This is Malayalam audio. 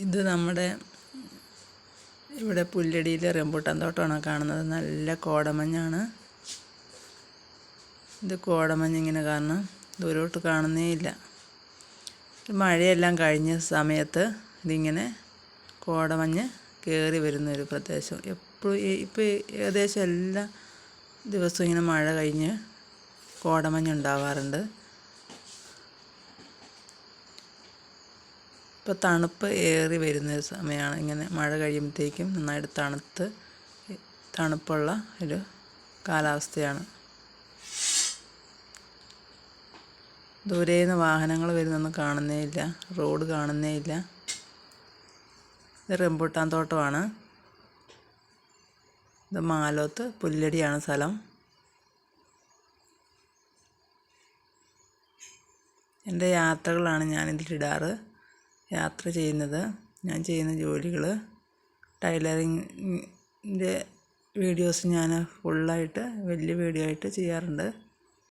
ഇത് നമ്മുടെ ഇവിടെ പുല്ലടിയിലെ റംബൂട്ടാൻ തോട്ടമാണ് കാണുന്നത്. നല്ല കോടമഞ്ഞാണ്. ഇത് കോടമഞ്ഞ് ഇങ്ങനെ കാരണം ദൂരോട്ട് കാണുന്നേ ഇല്ല. മഴയെല്ലാം കഴിഞ്ഞ സമയത്ത് ഇതിങ്ങനെ കോടമഞ്ഞ് കയറി വരുന്ന ഒരു പ്രദേശം. എപ്പോഴും ഇപ്പോൾ ഏകദേശം എല്ലാ ദിവസവും ഇങ്ങനെ മഴ കഴിഞ്ഞ് കോടമഞ്ഞ് ഉണ്ടാവാറുണ്ട്. ഇപ്പോൾ തണുപ്പ് ഏറി വരുന്ന ഒരു സമയമാണ് ഇങ്ങനെ മഴ കഴിയുമ്പോഴത്തേക്കും നന്നായിട്ട് തണുത്ത് തണുപ്പുള്ള ഒരു കാലാവസ്ഥയാണ്. ദൂരെ നിന്ന് വാഹനങ്ങൾ വരുന്നൊന്നും കാണുന്നേ ഇല്ല റോഡ് കാണുന്നേ ഇല്ല ഇത് റംബൂട്ടാൻ തോട്ടമാണ്. ഇത് മാലോത്ത് പുല്ലടിയാണ് സ്ഥലം. എന്റെ യാത്രകളാണ് ഞാനിതിലിടാറ് യാത്ര ചെയ്യുന്നത്. ഞാൻ ചെയ്യുന്ന ജോലികൾ ടൈലറിങ്ങിന്റെ വീഡിയോസ് ഞാൻ ഫുള്ളായിട്ട് വലിയ വീഡിയോ ആയിട്ട് ചെയ്യാറുണ്ട്.